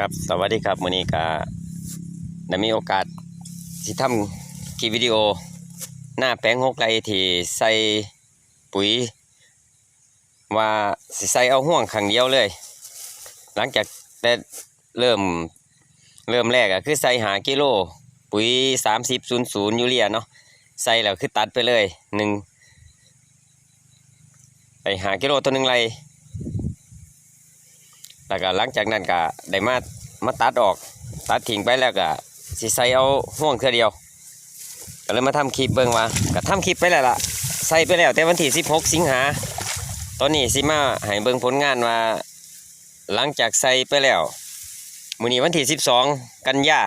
ครับสวัสดีครับวันนี้ก็ได้มีโอกาสที่ทำคลิปวิดีโอ หน้าแปลงหกไรที่ใส่ปุ๋ย ว่าสิใส่เอาห่วงขังเดียวเลย หลังจากได้เริ่มเริ่มแรกอะคือใส่หากิโล ปุ๋ยสามสิบศูนย์ศูนย์ยูเรียเนาะใส่แล้วคือตัดไปเลยหนึ่งไปหากิโลตัวหนึ่งไร แล้วก็หลังจากนั้นก็ได้มามาตัดออกตัดทิ้งไปแล้วก็สิใส่เอาห่วงเท่อเดียวก็เลยมาทำคลิปเบิ่งว่าก็ทำคลิปไปแล้วล่ะใส่ไปแล้วแต่วันที่16 สิงหาตอนนี้สิมาให้เบิ่งผลงานว่า หลังจากใส่ไปแล้วมื้อนี้วันที่12 กันยา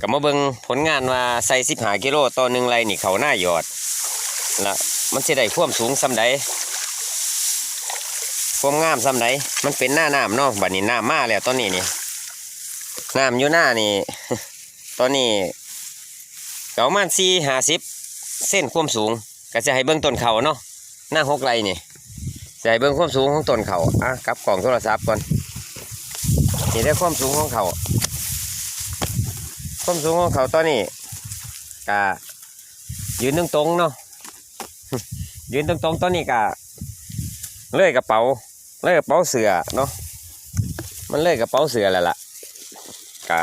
ก็มาเบิ่งผลงานว่าใส่15กิโลต่อหนึ่งไรนี่เขาหน้าหยอดล้วมันสิได้ความสูงส่ำใด ความงามซ้ำไหนมันเป็นหน้าน้ำเนาะบัดนี้น้ำมาแล้วตอนนี้นี่น้ำอยู่หน้านี่ ตอนนี้ก็ประมาณสี่ห้าสิบเส้นความสูง ก็จะให้เบื้องต้นเขาเนาะหน้าหกไรนี่จะให้เบื้องความสูงของต้นเขาอะกลับกล่องโทรศัพท์ก่อนนี่ได้ความสูงของเขาความสูงของเขาตอนนี้ก็ยืนตรงๆเนาะยืนตรงๆตอนนี้ก็เลื่อยกระเป๋า เลยกระเป๋าเสือเนาะมันเลยกระเป๋าเสือแหละล่ะกะ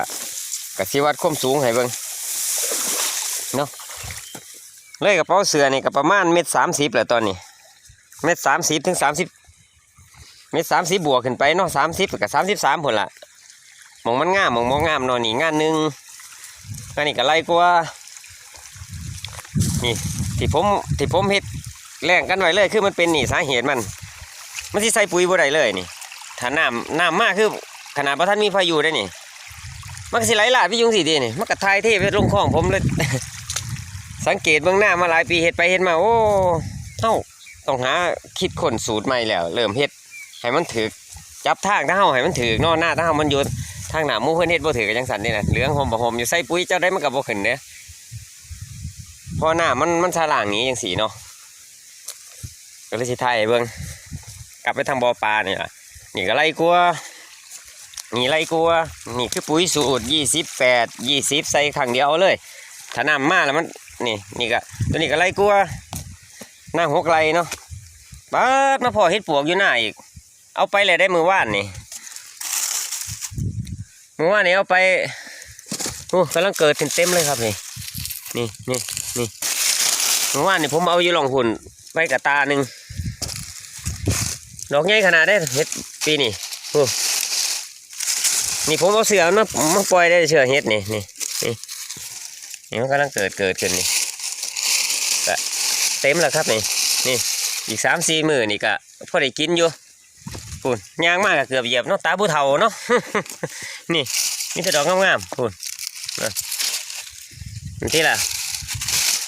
กะสิวัดความสูงให้เบิ่งเนาะเลยกระเป๋าเสือนี่ก็ประมาณเม็ดสามสิบแหละตอนนี้เม็ดสามสิบถึงสามสิบเม็ดสามสิบบวกขึ้นไปเนาะสามสิบกับสามสิบสามผลละมองมันงามมองมองงามเนอนนี่งานหนึ่งอันนี้ก็ไล่กว่านี่ที่ผมที่ผมเฮ็ดแรงกันไว้เลยคือมันเป็นนี่สาเหตุมัน มันสิใส่ปุ๋ยบ่ได้เลยนี่ถ้าน้ำน้ำมากคือขนาดพระท่านมีพายุได้นี่มันก็สิไหลหลากพี่ยุงสิเดีนี่มันก็ทายเทไปลงคลองผมเลย สังเกตเบื้องหน้ามาหลายปีเฮ็ดไปเฮ็ดมา โอ้เฮ้าต้องหาคิดคนสูตรใหม่แล้ว เริ่มเฮ็ดให้มันถือจับทางถ้าเฮาให้มันถือนอหน้าถ้าเฮามันอยู่ทางหนามูเพิ่นเฮ็ดบ่ถือก็จังซั่นนี่นะเหลืองหอมบ่หอมอยู่ใส่ปุ๋ยเจ้าได้มันก็บ่ขึ้นเด้เพอหน้ามันมันสลางนี้จังซี่เนาะก็เลยสิถ่ายเบิ่ง กลับไปทางบ่อปลาเนี่ยล่ะนี่ก็ไล่กลัวนี่ไล่กลัวนี่คือปุ๋ยสูตรยี่สิบแปดยี่สิบใส่ขังเดียวเลยถ้าน้ำมาแล้วมันนี่นี่ก็ตัวนี้ก็ไล่กลัวหน้าหกไล่เนาะปัดมาพอเฮ็ดปวกอยู่หน้าอีก เอาไปเลยได้มือว่านนี่มือว่านนี่เอาไปโอ้กำลังเกิดเต็มๆเลยครับนี่นี่นี่นี่มือว่านนี่ผมเอาอยู่หลองหุ่นไปกับตาหนึ่ง ดอกใหญ่ขนาดได้เฮ็ดปีนี้โอ้นี่ผมเอาเสือมามาปล่อยได้เสือเฮ็ดนี่นี่นี่นี่มันกำลังเกิดเกิดขึ้นนี่ก็เต็มแล้วครับนี่นี่อีกสามสี่หมือนี่ก็พอได้กินอยู่ปุ่นย่างมากก็เกือบเหยียบเนาะตาผู้เฒ่าเนาะนี่มีแต่ดอกงามๆปุ่นนะนี่ที่ล่ะ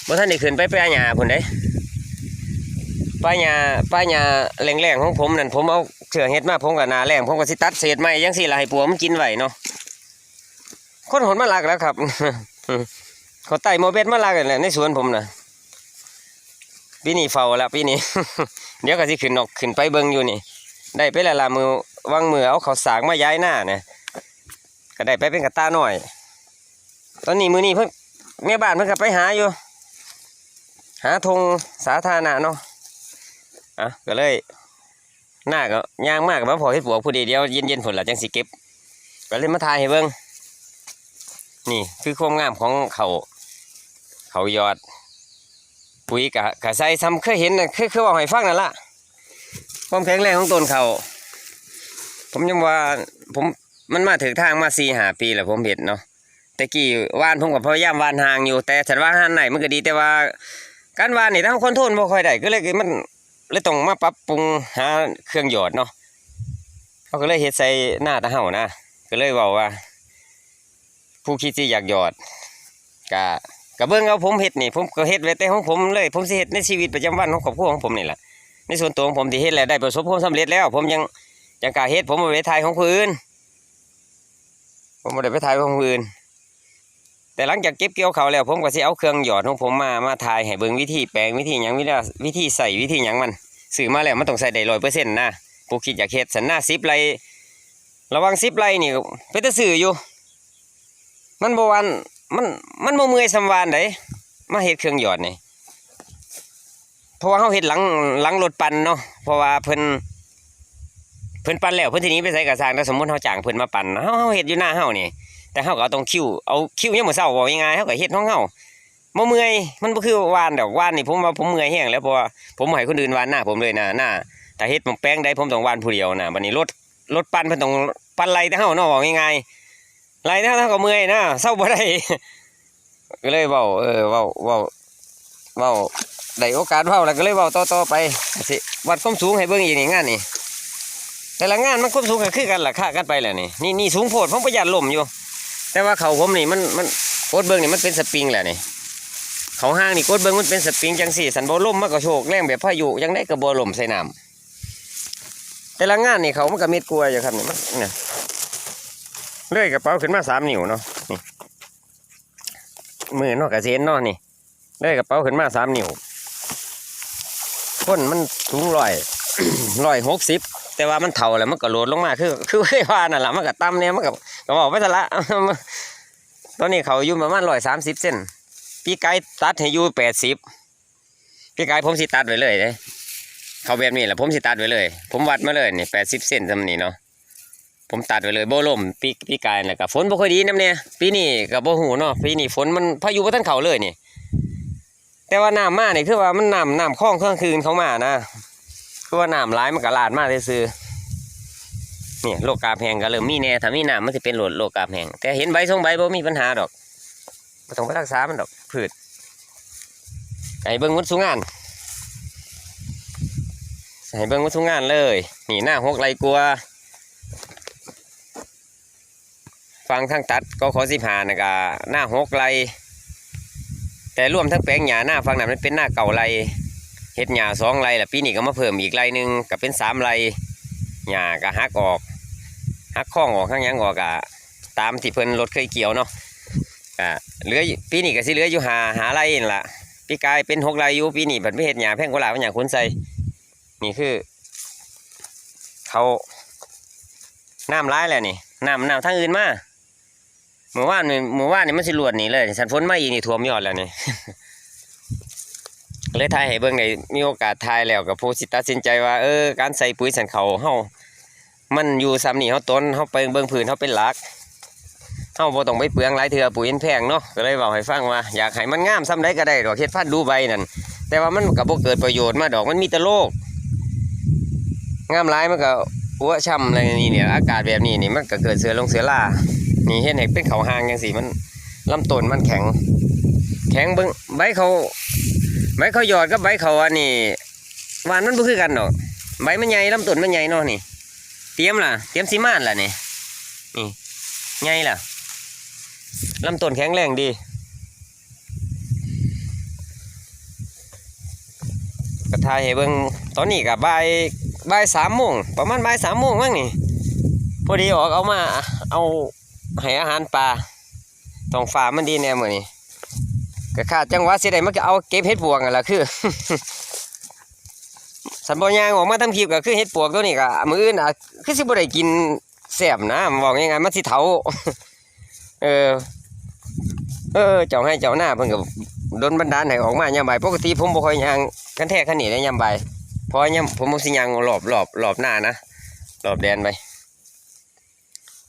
บ่ท่านได้ขึ้นไปไปอาหยาปุ่นเด้ ป้ายาป้ายาแรงๆของผมนั่นผมเอาเชือเฮ็ดมาผมกับนาแรงผมก็สิตัดเศษไม้ยังสิล่ะให้ปัวมันกินไหวเนาะคนหนมาลักแล้วครับเขาไต่โมเบ็ดมาลักกันแหละในสวนผมนะปีนี้เฝ้าแล้วปีนี้ เดี๋ยวก็สิขึ้นออกขึ้นไปเบิงอยู่นี่ ได้ไปแล้วละมือวางมือเอาเขาสากมาย้ายหน้าเนี่ยก็ได้ไปเป็นกระตาหน่อย ตอนนี้มือนี้เพิ่งแม่บ้านเพิ่งก็ไปหาอยู่ หาธงสาธารณะเนาะ อะก็เลยหน้าก็ยางมากกับมาพอเฮ็ดปวกผู้ดีเดียวเย็นเย็นๆผลละจังสิเก็บก็เลยมาทายให้เบิ่งนี่คือความงามของเขาเขายอดปุ๋ยกะกะใส่ซ้ำเคยเห็นนะคือคือว่าให้ฟังนั่นละความแข็งแรงของต้นเขาผมยังว่าผมมันมาถึงทางมาสี่หาปีแล้วผมเห็นเนาะแต่กี้ว่านผมกับพยายามว่านห่างอยู่ แต่ฉันว่าห่างไหนมันก็ดีแต่ว่า การว่านนี่ถ้าคนทนบ่ค่อยได้ก็เลยมัน เลยต้องมาปรับปรุงหาเครื่องหยอดเนาะเขาก็เลยเฮ็ดใส่หน้าตาเห่านะก็เลยบอกว่า ผู้คิดที่อยากหยอดกะกะเบิ่งเอาผมเฮ็ดนี่ผมก็เฮ็ดไว้แต่ของผมเลย ผมสิเฮ็ดในชีวิตประจำวันของครอบครัวของผมนี่แหละในส่วนตัวของผมที่เฮ็ดแล้วได้ประสบความสำเร็จแล้ว ผมยังยังกล้าเฮ็ดผมบ่ได้ถ่ายของผู้อื่นผมบ่ได้ไปถ่ายของผู้อื่น แต่หลังจากเก็บเกี่ยวเขาแล้วผมก็สิเอาเครื่องหยอดของผมมามาถ่ายให้เบิ่งวิธีแปลงวิธีหยังวิธีวิธีใส่วิธีหยังมันซื้อมาแล้วมันต้องใส่ได้ร้อยเปอร์เซ็นต์นะผู้คิดอยากเฮ็ดสันหน้าซิปไรระวังซิปไรนี่เป็นตะสื่ออยู่ มันบวันมันมันบ่เมื่อยสำวานไดมาเฮ็ดเครื่องหยอดนี่เพราะว่าเฮาเฮ็ดหลังหลังรถปั่นเนาะเพราะว่าเพิ่นเพิ่นปั่นแล้วเพิ่นทีนี้ไปใส่กระสางแต่สมมติเฮาจ้างเพิ่นมาปั่นเฮาเฮาเฮ็ดอยู่หน้าเฮานี่ แต่เฮาก็เอาตรงคิวเอาคิวยามมื้อเช้าเว้าง่ายๆเฮาก็เฮ็ดของเฮาบ่เมื่อยมันบ่คือวานดอกวานนี่ผมว่าผมเมื่อยแฮงแล้วเพราะว่าผมบ่ให้คนอื่นวานหน้าผมเลยนะหน้าถ้าเฮ็ดผมแป้งได้ผมต้องวานผู้เดียวนะบัดนี้รถรถปั่นเพิ่นต้องปั่นไล่แต่เฮาเนาะเว้าง่ายๆไล่แต่เฮาก็เมื่อยนะเซาบ่ได้ก็เลยเว้าเออเว้าเว้าเว้าได้โอกาสเว้าแล้วก็เลยเว้าต่อๆไปสิวัดความสูงให้เบิ่งอีกนี่งานนี่แต่ละงานมันความสูงก็คือกันล่ะค่ากันไปแหละนี่นี่นี่สูงโพดผมประหยัดล่มอยู่ แต่ว่าเขาผมนี่มันมันโคดเบิ้งนี่มันเป็นสปริงแหละนี่เขาห้างนี่โคดเบิ้งมันเป็นสปริงจังสี่สันโบล่มมันก็โชกแรงแบบพายุยังได้กระบอล่มใส่น้ำแต่ละงานนี่เขามันก็เม็ดกลัวอยู่ครับนี่มันเนี่ยเลื่อยกระเป๋าขึ้นมาสามนิ้วเนาะนี่มือนาะกระเซ็นนาะนี่เลื่อยกระเป๋าขึ้นมาสามนิ้วคนมันสูงร้อยร้อยหกสิบ แต่ว่ามันเท่าแล้วมันก็โหลดลงมาคือ คือเคยว่านั่นแหละมันก็ต่ำเนี่ยมันก็ก็บอกไปซะละตอนนี้เขาอยู่ประมาณร้อยสามสิบเส้นพี่ไก่ตัดให้อยู่แปดสิบพี่ไก่ผมสิตัดไว้เลยเด้เขาแบบนี้แหละผมสิตัดไว้เลย ผมวัดมาเลยนี่แปดสิบเส้นจำนี้เนาะผมตัดไว้เลยโบลมปีปีกายแหละกับฝนบ่ค่อยดีน้ำเนี่ยปีนี้กับโบหูเนาะปีนี้ฝนมันพายุบ่ทันเขาเลยนี่ แต่ว่าน้ำมานี่คือว่ามันน้ำน้ำคลองเครื่องคืนเขามานะ คือว่าน้ำร้ายมันก็ลาดมากเลยซื่อๆนี่โรคกาบแห้งก็เริ่มมีแน่ถ้ามีน้ำมันจะเป็นโรคโรคกาบแห้งแต่เห็นใบทรงใบบ่มีปัญหาดอกบ่ต้องไปรักษามันดอกพืชให้เบิ่งวัดสุงงานให้เบิ่งวัดสุงงานเลยนี่หน้าหกไรกลัวฟังทั้งตัดก็ขอสิบหานะกะหน้าหกไรแต่รวมทั้งแปลงหญ้าหน้าฟังหนั้นมันเป็นหน้าเก่าไร เฮ็ดหญ้าสองไรละปีนี้ก็มาเพิ่มอีกไรหนึ่งก็เป็นสามไรหญ้าก็หักออกหักข้องออกข้างยังออกอะตามที่เพิ่นรถเคยเกี่ยวเนาะก็เหลือปีนี้ก็สิเหลืออยู่หาหาไรนั่นล่ะปีกายเป็นหกไรอยู่ปีนี้บัดไม่เห็ดหยาแพงกว่าหลายว่าหยาคนใส่นี่คือ เขาน้ำร้ายแหล้วนี่น้ำน้ำทางอื่นมาเมื่อวานนี่เมื่อวานนี่มันสิรวดนี่เลยสันฝนมาอีกนี่ท่วมยอดแล้วนี่ เลยทายให้เบิ่งได้มีโอกาสทายแล้วกับผู้สิตัดสินใจว่าเออการใส่ปุ๋ยสันเขาเฮามันอยู่ซ้ำนี่เขาต้นเขาไปเบิ่งพื้นเขาเป็นหลักเขาบ่ต้องไปเปลืองหลายเถื่อปุ๋ยแพงเนาะก็เลยบอกให้ฟังว่าอยากให้มันงามซ้ำใดก็ได้ดอกเฮ็ดพันธุ์ดูใบนั่นแต่ว่ามันก็บ่เกิดประโยชน์มาดอกมันมีแต่โรคงามหลายมันก็อ้วช้ำอะไรนี่เนี่ยอากาศแบบนี้นี่มันก็เกิดเสือลงเสือล่านี่เฮ็ดให้เป็นเขาหางจังซี่มันลำต้นมันแข็ง แข็งเบิ่งใบเขา ใบเขาหยอดกับใบเขาอันนี้หวานมันบ่คือกันดอก ใบมันใหญ่ลำต้นมันใหญ่เนาะนี่ เตรียมล่ะ เตรียมซีมานล่ะนี่นี่ไงล่ะลำต้นแข็งแรงดีกระทายให้เบิ่งตอนนี้กับบ่ายบ่ายสามโมงประมาณบ่ายสามโมงมั้งนี่พอดีออกเอามาเอาให้อาหารปลาตองฟ้ามันดีแน่เหมือนี้ ก็ขาดจังหวะสิได้มันก็เอาเก็บเห็ดปวงนั่นละคือสันบอยางออกมาทำคลิปก็คือเห็ดปวกตัวนี้ก็มืออื่นอะคือสิบ่ได้กินแซ่บนะบอกยังไงมันสิเถาเออ เออเจ้าให้เจ้าหน้าเพิ่นก็โดนบันดาลให้ออกมายามบ่ายปกติผมบ่ค่อยยางกันแท้คันนี้ได้ยามบ่ายเพราะยามผมบ่สิยางรอบรอบรอบหน้านะรอบแดนไป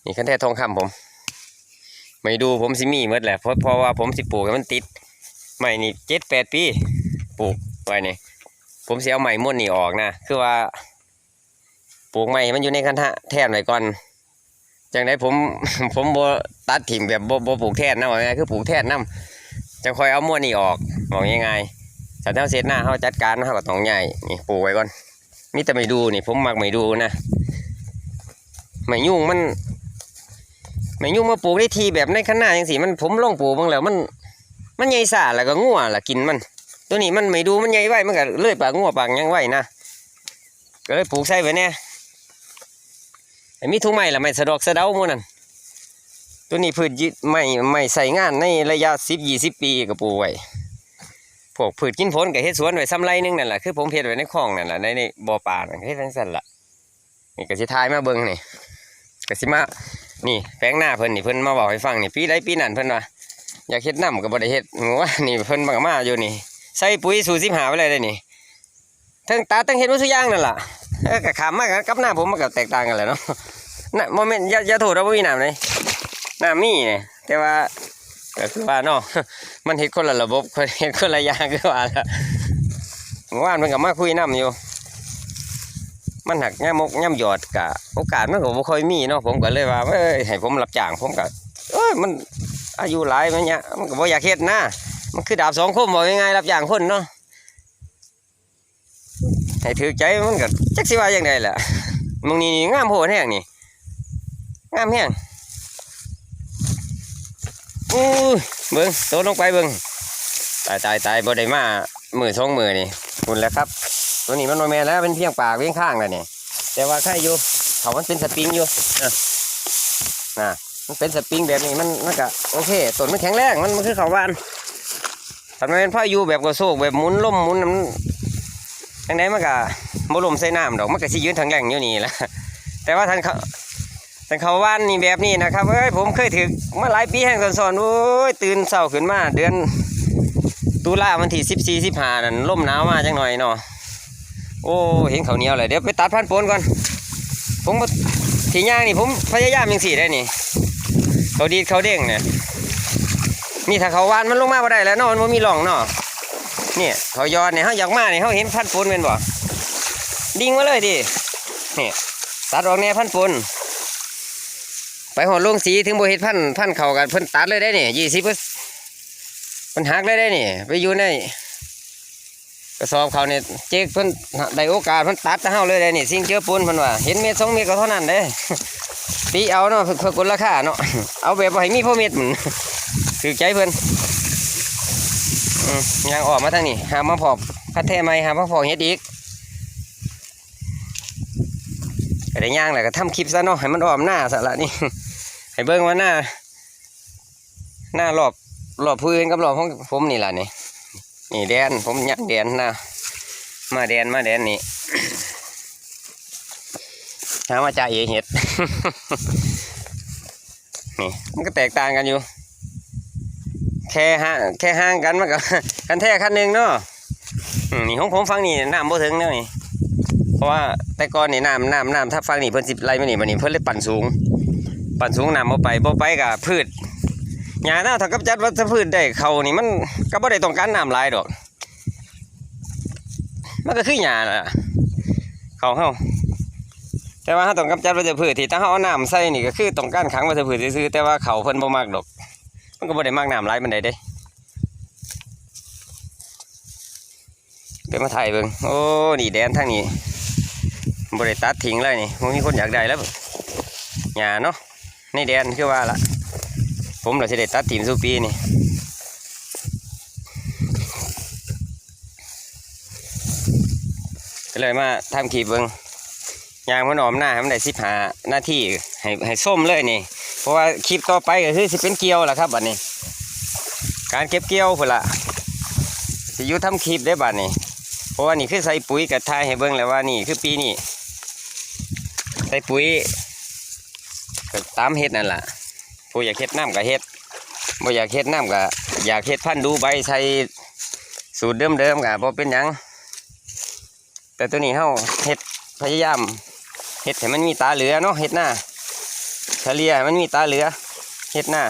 นี่คันแท้ทองคำผม ไม่ดูผมสิมีหมดแหละเพราะเพราะว่าผมสิปลูกมันติด ไม่นี่7-8ปีปลูกไว้นี่ผมเสิเอาใหม่ม้วนนี่ออกนะคือว่าปลูกใหม่มันอยู่ในคันทะแทนไว้ก่อนจังไดผมผมบ่ตัดถิ่มแบบบ่บ่ปลูกแทนนะว่าไงคือปลูกแทนนํจังค่อยเอาม้วนนี่ออกบอกยังไงสันเท่าเสร็จหน้าเฮาจัดการเฮาก็ต้องใหญ่นี่ปลูกไว้ก่อนมีแต่ไม่ดูนี่ผมมักไม่ดูนะไม่ยุ่งมันไม่ยุ่งมาปลูกได้ทีแบบในข้างหน้าจังซี่มันผมลองปลูกเบางแล้วมัน มันใหญ่ซ่าแล้วก็งัวล่ะกินมัน ตัวนี้มันไม่ดูมันใหญ่ไว้มันก็เลื่อยปากงัวปากยังไว้นะก็เลยปลูกใส่ไว้เนี่ยไอ้มีทุ่งไม้ละไม่สะดอกสะเดาหมู่นั่นตัวนี้พืชยึดไม่ไม่ใส่งานในระยะสิบยี่สิบปีก็ปลูกไว้พวกพืชกินผลกับเฮ็ดสวนไว้ซ้ำไรนึงนั่นแหละคือผมเฮ็ดไว้ในคลองนั่นแหละในในบ่อปลานั่นเฮ็ดทั้งสั้นละนี่ก็สิทายมาเบิ่งนี่ก็สิมานี่แปลงหน้าเพิ่นนี่เพิ่นมาบอกให้ฟังนี่ปีใดปีนั้นเพิ่นว่า อยากเฮ็ดน้ำก็บ่ได้เฮ็ดว่านี่เพิ่นมามาอยู่นี่ ใส่ปุ๋ยสูตรสิบหาไว้เลยเด้นี่ทั้งตาทั้งเฮ็ดวัสุย่างนั่นล่ะเออก็ขามมากับหน้าผมมันก็แตกต่างกันแหละเนาะน่ะบ่แม่นอย่าอย่าโทษเราบ่มีน้ำเลยน้ำมีเนี่ยแต่ว่าก็คือว่าเนาะมันเฮ็ดคนละระบบเฮ็ดคนละอย่างคือว่าละเมื่อวานมันก็มาคุยน้ำอยู่ มันหักย่ามกย่ำหยอดกะโอกาสมันก็บ่ค่อยมีเนาะผมก็เลยว่าเอ้ยให้ผมรับจ้างผมก็เอ้ยมัน อายุหลายมันเนี่ยมันก็บ่อยากเฮ็ดนะมันคือดาบสองคมบ่ง่ายๆรับจ้างคนเนาะให้ถือใจมันก็จักสิว่าจังไดล่ะมึงนี่งามโพดแห้งนี่งามแห้งอู้ยเบิ่งโตลงไปเบิ่งตายตายตายบ่ได้มามือสองมือนี่คุณแล้วครับตัวนี้มันโนแมนแล้วเป็นเพียงปากเพียงข้างแล้วนี่แต่ว่าใครอยู่เขามันเป็นสปริงอยู่อะนะ มันเป็นสปริงแบบนี้มันมันก็โอเคต้นมันแข็งแรงมันมันคือเขาวานถ้ามันเป็นพายุแบบกระโซกแบบหมุนล่มหมุนมันยังไงมันก็บ่ลมใส่น้ำดอกมันก็สิยืนทางแรงอยู่นี่แหละแต่ว่าท่านเขาท่านเขาวานนี่แบบนี้นะครับเอ้ยผมเคยถือมาหลายปีแห่งสอนๆโอ้ยตื่นเช้าขึ้นมาเดือนตุลาวันที่สิบสี่สิบห้านั่นลมหนาวมาจังหน่อยเนาะโอ้เห็นเขาเหนียวเลยเดี๋ยวไปตัดพันปนก่อน ผมทีย่างนี่ผมพยายามยังสี่ได้นี่ เขาดีดเขาเด้งเนี่ยนี่ถ้าเขาวานมันลงมาบ่ได้แล้วเนาะมันบ่มีร่องเนาะเนี่ยเขายอดเนี่ยเขาอยากมาเนี่ยเขาเห็นพันธุ์ปนเป็นบ่ดิ่งมาเลยดินี่ตัดออกแน่พันธุ์ปนไปหอดลงสีถึงบ่เฮ็ดพันพันเขากันเพิ่นตัดเลยได้เนี่ยยี่สิบเพิ่นหักเลยได้เนี่ยไปอยู่ใน กระสอบเขาเนี่ยเจ๊กเพิ่นได้โอกาสเพิ่นตัดให้เฮาเลยได้นี่สิ่งเจือปูนเพิ่นว่าเห็นเม็ดสองเม็ดก็เท่านั้นเด้ตีเอาเนาะเพื่อเพื่อกดราคาเนาะเอาแบบบ่ให้มีพ่อเม็ดหมันถือใจเพิ่นอืมยางออกมาทางนี้หามาพอกพัดแท้ใหมหามาพอกเฮ็ดอีกก็ได้ย่างแหละก็ทำคลิปซะเนาะให้มันออมหน้าซะละนี่ให้เบิ่งว่าหน้าหน้ารอบรอบพื้นกับรอบของผมนี่แหละนี่ นี่แดนผมยักแดนนะมาแดนมาแดนนี่หามาจ่าเอเห็ด นี่มันก็แตกต่างกันอยู่ แค่ห่างแค่ห่างกันมันก็กันแท้คันหนึ่งเนาะนี่ของผมฟังนี่น้ำบ่ถึงเนาะนี่เพราะว่าแต่ก่อนนี่น้ำน้ำน้ำถ้าฟังนี่เพิ่นสิไล่มานี่มานี่เพิ่นเลยปั่นสูง ปั่นสูงน้ำบ่ไปบ่ไปกับพืช หญ้าหน้าถ้ากับจัดวัชพืชได้เขานี่มันก็บ่ได้ต้องการน้ำหลายดอก มันก็คือหญ้าน่ะเขาเฮาแต่ว่าถ้าต้องกำจัดวัชพืชที่ถ้าเฮาเอาน้ำใส่นี่ก็คือต้องการขังวัชพืชซื่อแต่ว่าเขาเพิ่นบ่มักดอก มันก็บ่ได้มักน้ำหลายปานใดเด้เดี๋ยวมาถ่ายเบิ่งโอ้นี่แดนทางนี้บ่ได้ตัดทิ้งเลยนี่บ่มีคนอยากได้แล้วหญ้าเนาะในแดนคือว่าล่ะ ผมเราจะได้ตัดทีมสุปีนี่ก็เลยมาทำขีบเบิงยางมันหอมหน้าให้มันได้สิบหาหน้าที่ให้ให้ส้มเลยนี่ เพราะว่าคลิปต่อไปก็คือสิเป็นเกลียวแหละครับบัดนี้ การเก็บเกียวพุ่นละสิยุทำคลิปได้บัดนี้ เพราะว่านี่คือใส่ปุ๋ยกับทายให้เบิงแล้วว่านี่คือปีนี้ใส่ปุ๋ยก็ตามเฮ็ดนั่นแหละ ผู้อยากเฮ็ดน้ำก็เฮ็ดบ่อยากเฮ็ดน้ำก็อยากเฮ็ดพันธุ์ดูใบใช้สูตรเดิมๆก็บ่เป็นหยัง แต่ตัวนี้เฮาเฮ็ดพยายามเฮ็ดให้มันมีตาเหลือเนาะเฮ็ดหน้าเฉลี่ยมันมีตาเหลือเฮ็ดหน้า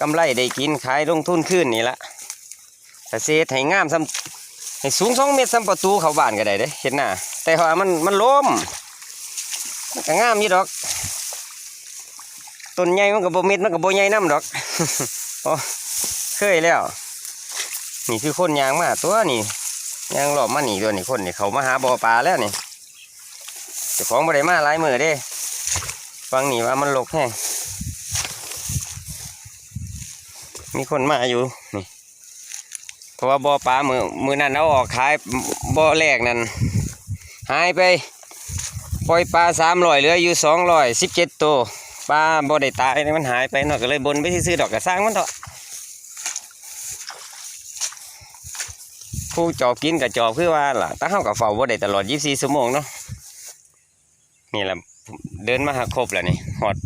กำไรได้กินขายลงทุนขึ้นนี่ละแต่เศษให้งามซ้ำให้สูงสองเมตรซ้ำประตูเขาบ้านก็ได้เด้เฮ็ดหน้าแต่ว่ามันมันล้มมันก็งามยู่ดอก ต้นใหญ่มันก็บ่เม็ดมันก็บ่ใหญ่น้ำดอกโอ้เคยแล้ว นี่คือคนยางมาตัวนี่ยางหลอบมาหนีตัวนี่คนนี่เขามาหาบ่อปลาแล้วนี่เจ้าของบ่ได้มาหลายมือเด้ฟังนี่ว่ามันหลกแห้งมีคนมาอยู่นี่เพราะว่าบ่อปลามือมือนั้นเอาออกขายบ่อแรกนั่นหายไปปล่อยปลาสามร้อยเหลืออยู่สองร้อยสิบเจ็ดตัว ปลาบ่ได้ตายนี่มันหายไปเนาะก็เลยบนไปซื้อดอกกระสร้างมันเถอะผู้จอบกินกับจอบคือว่าล่ะตั้งเฮากับเฝ้าบ่ได้ตลอด 24ชั่วโมงเนาะนี่แหละเดินมาหาครบแล้วนี่หอด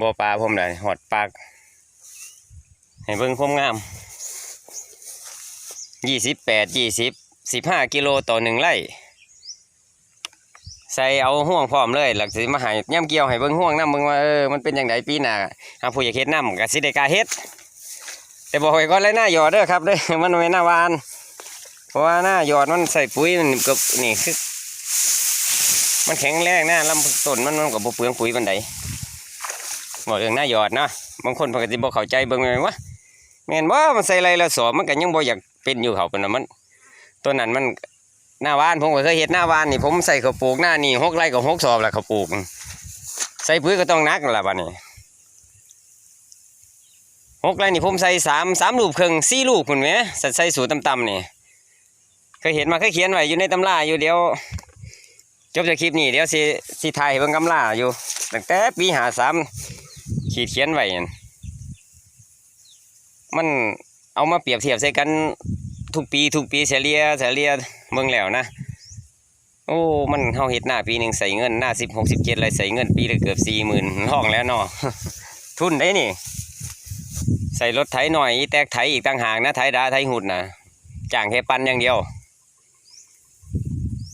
บ่อปลาผมเลยหอดปลากให้เบิ่งผมงามยี่สิบแปดยี่สิบสิบห้ากิโลต่อหนึ่งไร่ ใส่เอาห่วงพร้อมเลยหลักสิมาหายย่ำเกี่ยวให้เบิ่งห่วงน้ำเบิ่งว่าเออมันเป็นอย่างไรปีหน้าหาผู้อยากเฮ็ดน้ำก็สิได้กาเฮ็ดแต่บอกไว้ก่อนเลยหน้าหยอดเด้อครับเด้อมันไม่หน้าวาน เพราะว่าหน้าหยอดมันใส่ปุ๋ยมันกับนี่คือมันแข็งแรงหน้าลำต้นมันมันกับเปลืองปุ๋ยบันไดบอกเรื่องหน้าหยอดเนาะบางคนปกติบอกเข้าใจเบิ่งเลยว่าแม่นว่ามันใส่ไรแล้วสอบมันก็ยังบ่อยากเป็นอยู่เขาเป็นน่ะมันตัวนั้นมัน หน้าวานผมก็เคยเห็นหน้าวานนี่ ผมใส่ข้าวปลูกหน้านี่หกไร่กับหกสอบแหละข้าวปลูก ใส่ปุ๋ยก็ต้องนักละบัดนี้หกไรนี่ผมใส่สามสามลูกครึ่งสี่ลูกคุณไหมใส่ใส่สูตรต่ำๆนี่เคยเห็นมาเคยเขียนไว้อยู่ในตำราอยู่เดี๋ยว จบจากคลิปนี้เดี๋ยวสิสิถ่ายเบิ่งกำลาอยู่ตั้งแต่ปีหาสามขีดเขียนไว้นั่นมันเอามาเปรียบเทียบใส่กัน ทุกปีทุกปีเฉลี่ยเฉลี่ยเบิ่งแล้วนะโอ้มันเฮาเฮ็ดหน้าปีหนึ่งใส่เงินหน้าสิบหกสิบเจ็ดเลยใส่เงินปีละเกือบสี่หมื่นห้องแล้วเนาะทุนได้นี่ ใส่รถไถหน่อยแตกไถอีกต่างหากนะไถดาไถหุดนะจ้างแค่ปันอย่างเดียว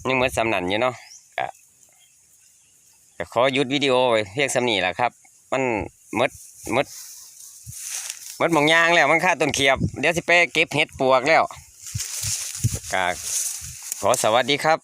ยังเหมือนสำนันอยู่เนาะขอหยุดวิดีโอไว้เพียงสำนีแหละครับ มันหมดหมดหมดหมองยางแล้วมันค่าต้นเขียบ เดี๋ยวสิไปเก็บเห็ดปวกแล้ว กาขอสวัสดีครับ